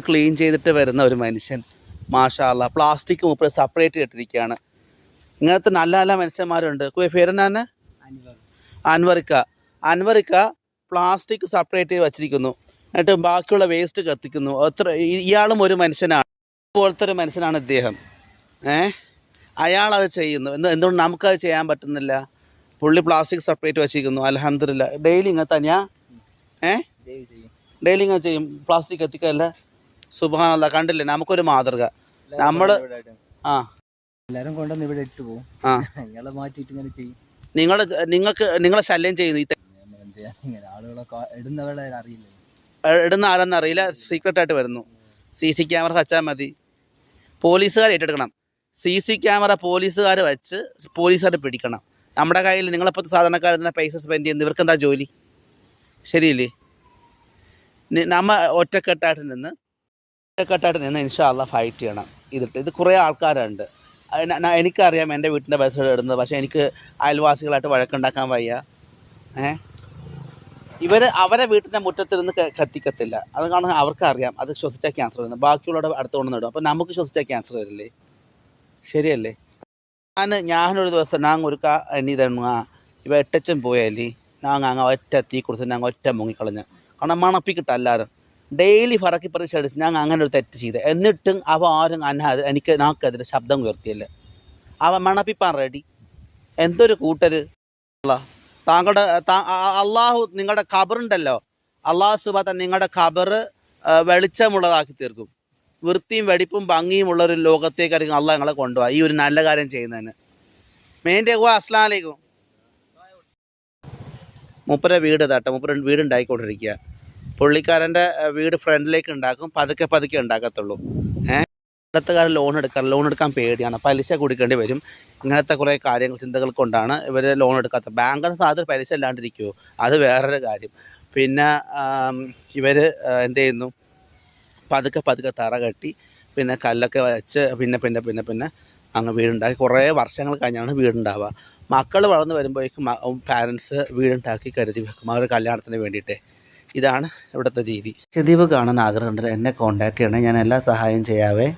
Clean ചെയ്തിട്ട് വരുന്ന ഒരു മനുഷ്യൻ. മാഷാല്ല പ്ലാസ്റ്റിക് മൂപ്പർ സെപ്പറേറ്റ് ഇട്ടിരിക്കുകയാണ്. ഇങ്ങനത്തെ നല്ല നല്ല മനുഷ്യന്മാരുണ്ട്. ഫിറനാന് അൻവറിക്ക. അൻവറിക്ക പ്ലാസ്റ്റിക് സെപ്പറേറ്റ് വച്ചിരിക്കുന്നു. എന്നിട്ട് ബാക്കിയുള്ള വേസ്റ്റ് കത്തിക്കുന്നു. അത്ര ഇയാളും ഒരു മനുഷ്യനാണ്. ഇതുപോലത്തെ ഒരു മനുഷ്യനാണ് ഇദ്ദേഹം. ഏ? അയാളത് ചെയ്യുന്നു. എന്ത് എന്തുകൊണ്ട് നമുക്കത് ചെയ്യാൻ പറ്റുന്നില്ല? പുള്ളി പ്ലാസ്റ്റിക് സെപ്പറേറ്റ് വച്ചിരിക്കുന്നു. അലഹമില്ല ഡെയിലി ഇങ്ങനെ തന്നെയാ? ഏ? ഡെയിലി ഇങ്ങനെ ചെയ്യും. പ്ലാസ്റ്റിക് കത്തിക്കല്ല? സുബാനല്ല കണ്ടില്ലേ? നമുക്കൊരു മാതൃക. നമ്മൾ ആ. എല്ലാരും കൊണ്ടുവന്ന് ഇവിടെ ഇട്ട് പോകും ആ. ഞങ്ങളെ മാറ്റിയിട്ട് ഇങ്ങനെ ചെയ്യും. നിങ്ങൾ നിങ്ങൾക്ക് നിങ്ങളെ ശല്യം ചെയ്യുന്നു ഈ ആളുകളൊക്കെ ഇടുന്നവരെ അറിയില്ല? ഇടുന്ന ആരെന്ന് അറിയില്ല. സീക്രട്ട് ആയിട്ട് വരുന്നു. സി സി ക്യാമറ വെച്ചാൽ മതി. പോലീസുകാർ ഏറ്റെടുക്കണം. സി സി ക്യാമറ പോലീസുകാർ വെച്ച് പോലീസുകാർ പിടിക്കണം. നമ്മുടെ കയ്യിൽ നിങ്ങളിപ്പോൾ സാധാരണക്കാർ തന്നെ പൈസ സ്പെൻഡ് ചെയ്യുന്നു. ഇവർക്ക് എന്താ ജോലി? ശരിയില്ലേ? നമ്മ ഒറ്റക്കെട്ടായിട്ട് നിന്ന് ഒറ്റക്കെട്ടായിട്ട് നിന്ന് ഇൻഷാല്ല ഫൈറ്റ് ചെയ്യണം. ഇതിട്ട് ഇത് കുറേ ആൾക്കാരുണ്ട്. എനിക്കറിയാം എന്റെ വീട്ടിന്റെ പരിസരം ഇടുന്നത്. പക്ഷേ എനിക്ക് അയൽവാസികളായിട്ട് വഴക്കുണ്ടാക്കാൻ വയ്യ. ഏ? ഇവർ അവരെ വീട്ടിന്റെ മുറ്റത്തിരുന്ന് കത്തിക്കത്തില്ല. അത് കാരണം അവർക്കറിയാം. അത് ശ്വസിച്ചാൽ ക്യാൻസർ വരുന്നത് ബാക്കിയുള്ളവരുടെ അടുത്ത് നേടും അപ്പോൾ നമുക്ക് ശ്വസിച്ചാൽ ക്യാൻസർ വരില്ലേ? ശരിയല്ലേ? ഞാൻ ഞാനൊരു ദിവസം ഞാൻ ഒരു ഇതണ്ണ ഇവ എട്ടച്ചൻ പോയാലേ ഞാൻ അങ്ങ് ഒറ്റ തീ കുറിച്ച് ഞാൻ ഒറ്റ മുങ്ങിക്കളഞ്ഞ്. കാരണം മണപ്പിക്കിട്ട എല്ലാവരും. ഡെയിലി ഫറക്കി പറിച്ച് അടിച്ച് ഞാൻ അങ്ങനെ ഒരു തെറ്റ് ചെയ്ത്. എന്നിട്ടും അവ ആരും അന്നാത് എനിക്ക് നാക്കെതിരെ ശബ്ദം ഉയർത്തിയല്ലേ. അവ മണപ്പിപ്പാൻ റെഡി എന്തൊരു കൂട്ടര്. താങ്കളുടെ അള്ളാഹു നിങ്ങളുടെ ഖബറുണ്ടല്ലോ അള്ളാഹു സുബാത്ത നിങ്ങളുടെ ഖബർ വെളിച്ചമുള്ളതാക്കി തീർക്കും. വൃത്തിയും വെടിപ്പും ഭംഗിയും ഉള്ള ഒരു ലോകത്തേക്കായിരിക്കും അള്ളാഹ് നിങ്ങളെ കൊണ്ടുപോകുക ഈ ഒരു നല്ല കാര്യം ചെയ്യുന്നതിന്. മെയിന്റെ അസ്ലാം വലൈക്കും മൂപ്പരെ വീട് തട്ടെ മൂപ്പര വീട് ഉണ്ടാക്കിക്കൊണ്ടിരിക്കുക പുള്ളിക്കാരന്റെ വീട് ഫ്രണ്ടിലേക്ക് ഉണ്ടാക്കും. പതുക്കെ പതുക്കെ ഉണ്ടാക്കത്തുള്ളൂ. ഇടത്തുകാർ ലോൺ എടുക്കാൻ ലോൺ എടുക്കാൻ പേടിയാണ്. പലിശ കൊടുക്കേണ്ടി വരും. ഇങ്ങനത്തെ കുറേ കാര്യങ്ങൾ ചിന്തകൾ കൊണ്ടാണ് ഇവർ ലോൺ എടുക്കാത്തത് ബാങ്കിൽ സാധനത്തിൽ പലിശ ഇല്ലാണ്ടിരിക്കുമോ അത് വേറൊരു കാര്യം. പിന്നെ ഇവർ എന്ത് ചെയ്യുന്നു? പതുക്കെ പതുക്കെ തറ കെട്ടി പിന്നെ കല്ലൊക്കെ വെച്ച് പിന്നെ പിന്നെ പിന്നെ പിന്നെ അങ്ങ് വീടുണ്ടാക്കി. കുറേ വർഷങ്ങൾ കഴിഞ്ഞാണ് വീടുണ്ടാവുക. മക്കൾ വളർന്നു വരുമ്പോഴേക്കും പാരൻസ് വീടുണ്ടാക്കി കരുതി വെക്കും. അവരുടെ കല്യാണത്തിന് വേണ്ടിയിട്ട്. ഇതാണ് ഇവിടുത്തെ രീതി. ഹിദീപ് കാണാൻ ആഗ്രഹമുണ്ട് എന്നെ കോൺടാക്ട് ചെയ്യണേ ഞാൻ എല്ലാ സഹായം ചെയ്യാവേ.